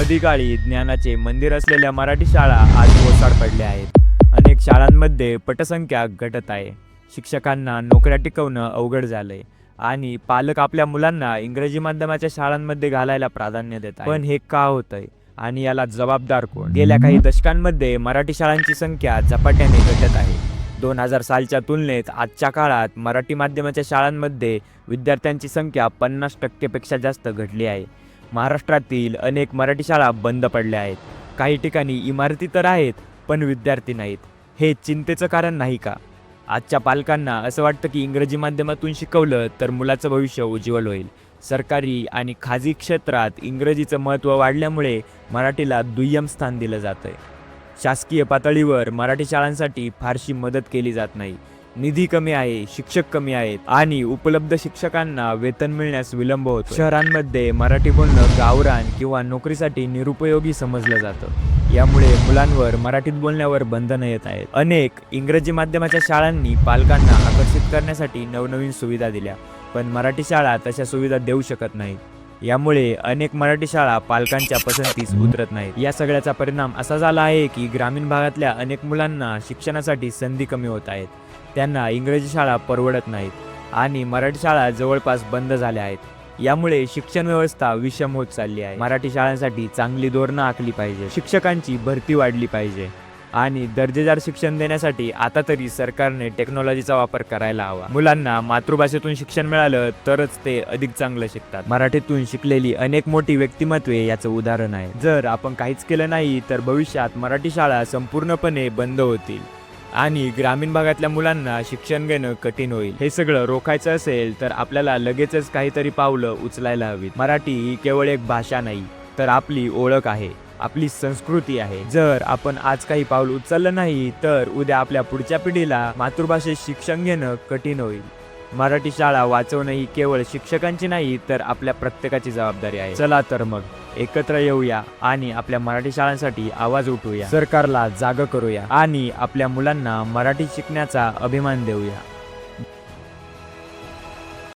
कधी काळी ज्ञानाचे मंदिर असलेल्या मराठी शाळा आज ओसाड पडल्या आहेत. अनेक शाळांमध्ये पटसंख्या घटत आहे. शिक्षकांना नोकऱ्या टिकवणं अवघड झालंय आणि पालक आपल्या मुलांना इंग्रजी माध्यमाच्या शाळांमध्ये घालायला प्राधान्य देतात पण हे का होतंय? आणि याला जबाबदार कोण? गेल्या काही दशकांमध्ये मराठी शाळांची संख्या झपाट्याने घटत आहे. दोन हजार सालच्या तुलनेत आजच्या काळात मराठी माध्यमाच्या शाळांमध्ये विद्यार्थ्यांची संख्या पन्नास टक्केपेक्षा जास्त घटली आहे. महाराष्ट्रातील अनेक मराठी शाळा बंद पडल्या आहेत. काही ठिकाणी इमारती तर आहेत पण विद्यार्थी नाहीत. हे चिंतेचं कारण नाही का? आजच्या पालकांना असं वाटतं की इंग्रजी माध्यमातून शिकवलं तर मुलाचं भविष्य उज्ज्वल होईल. सरकारी आणि खाजगी क्षेत्रात इंग्रजीचं महत्त्व वाढल्यामुळे मराठीला दुय्यम स्थान दिलं जातं आहे शासकीय पातळीवर मराठी शाळांसाठी फारशी मदत केली जात नाही. निधी कमी आहे शिक्षक कमी आहेत आणि उपलब्ध शिक्षकांना वेतन मिळण्यास विलंब होतो शहरांमध्ये मराठी बोलणं गावरान किंवा नोकरीसाठी निरुपयोगी समजलं जातं. यामुळे मुलांवर मराठीत बोलण्यावर बंधनं येत आहेत. अनेक इंग्रजी माध्यमाच्या शाळांनी पालकांना आकर्षित करण्यासाठी नवनवीन सुविधा दिल्या पण मराठी शाळा तशा सुविधा देऊ शकत नाहीत. यामुळे अनेक मराठी शाळा पालकांच्या पसंतीस उतरत नाहीत. या सगळ्याचा परिणाम असा झाला आहे की ग्रामीण भागातल्या अनेक मुलांना शिक्षणासाठी संधी कमी होत आहेत. त्यांना इंग्रजी शाळा परवडत नाहीत आणि मराठी शाळा जवळपास बंद झाल्या आहेत. यामुळे शिक्षण व्यवस्था विषम होत चालली आहे. मराठी शाळांसाठी चांगली धोरणं आखली पाहिजे. शिक्षकांची भरती वाढली पाहिजे. आणि दर्जेदार शिक्षण देण्यासाठी आता तरी सरकारने टेक्नॉलॉजीचा वापर करायला हवा. मुलांना मातृभाषेतून शिक्षण मिळालं तरच ते अधिक चांगलं शिकतात. मराठीतून शिकलेली अनेक मोठी व्यक्तिमत्वे याचं उदाहरण आहे. जर आपण काहीच केलं नाही तर भविष्यात मराठी शाळा संपूर्णपणे बंद होतील आणि ग्रामीण भागातल्या मुलांना शिक्षण घेणं कठीण होईल. हे सगळं रोखायचं असेल तर आपल्याला लगेचच काहीतरी पावलं उचलायला हवीत. मराठी ही केवळ एक भाषा नाही तर आपली ओळख आहे. आपली संस्कृती आहे. जर आपण आज काही पाऊल उचललं नाही तर उद्या आपल्या पुढच्या पिढीला मातृभाषेत शिक्षण घेणं कठीण होईल. मराठी शाळा वाचवणं ही केवळ शिक्षकांची नाही तर आपल्या प्रत्येकाची जबाबदारी आहे. चला तर मग एकत्र येऊया आणि आपल्या मराठी शाळांसाठी आवाज उठवूया. सरकारला जाग करूया आणि आपल्या मुलांना मराठी शिकण्याचा अभिमान देऊया.